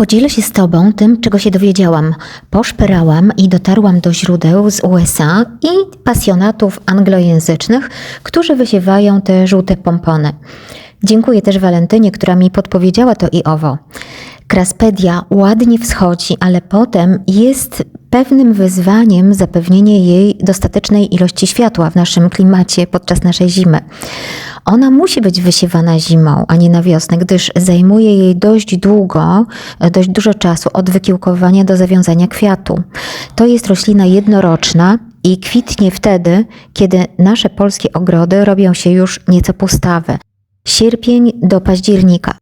Podzielę się z Tobą tym, czego się dowiedziałam. Poszperałam i dotarłam do źródeł z USA i pasjonatów anglojęzycznych, którzy wysiewają te żółte pompony. Dziękuję też Walentynie, która mi podpowiedziała to i owo. Kraspedia ładnie wschodzi, ale potem jest pewnym wyzwaniem zapewnienie jej dostatecznej ilości światła w naszym klimacie podczas naszej zimy. Ona musi być wysiewana zimą, a nie na wiosnę, gdyż zajmuje jej dość długo, dość dużo czasu od wykiełkowania do zawiązania kwiatu. To jest roślina jednoroczna i kwitnie wtedy, kiedy nasze polskie ogrody robią się już nieco pustawe. Sierpień do października.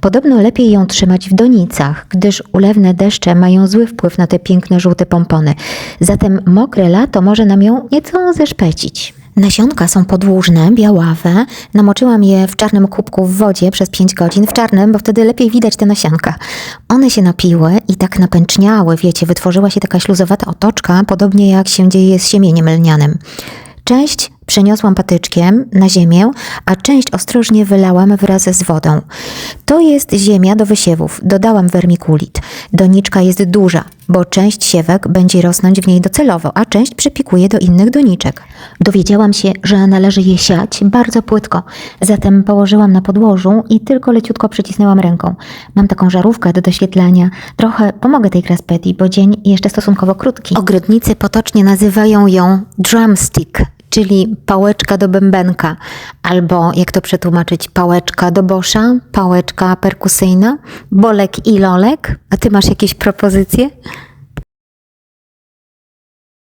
Podobno lepiej ją trzymać w donicach, gdyż ulewne deszcze mają zły wpływ na te piękne żółte pompony. Zatem mokre lato może nam ją nieco zeszpecić. Nasionka są podłużne, białawe. Namoczyłam je w czarnym kubku w wodzie przez 5 godzin. W czarnym, bo wtedy lepiej widać te nasionka. One się napiły i tak napęczniały, wiecie, wytworzyła się taka śluzowata otoczka, podobnie jak się dzieje z siemieniem lnianym. Część przeniosłam patyczkiem na ziemię, a część ostrożnie wylałam wraz z wodą. To jest ziemia do wysiewów. Dodałam wermikulit. Doniczka jest duża, bo część siewek będzie rosnąć w niej docelowo, a część przepikuje do innych doniczek. Dowiedziałam się, że należy je siać bardzo płytko, zatem położyłam na podłożu i tylko leciutko przycisnęłam ręką. Mam taką żarówkę do doświetlania. Trochę pomogę tej kraspedii, bo dzień jeszcze stosunkowo krótki. Ogrodnicy potocznie nazywają ją drumstick, czyli pałeczka do bębenka, albo jak to przetłumaczyć, pałeczka do bosza, pałeczka perkusyjna, bolek i lolek. A ty masz jakieś propozycje?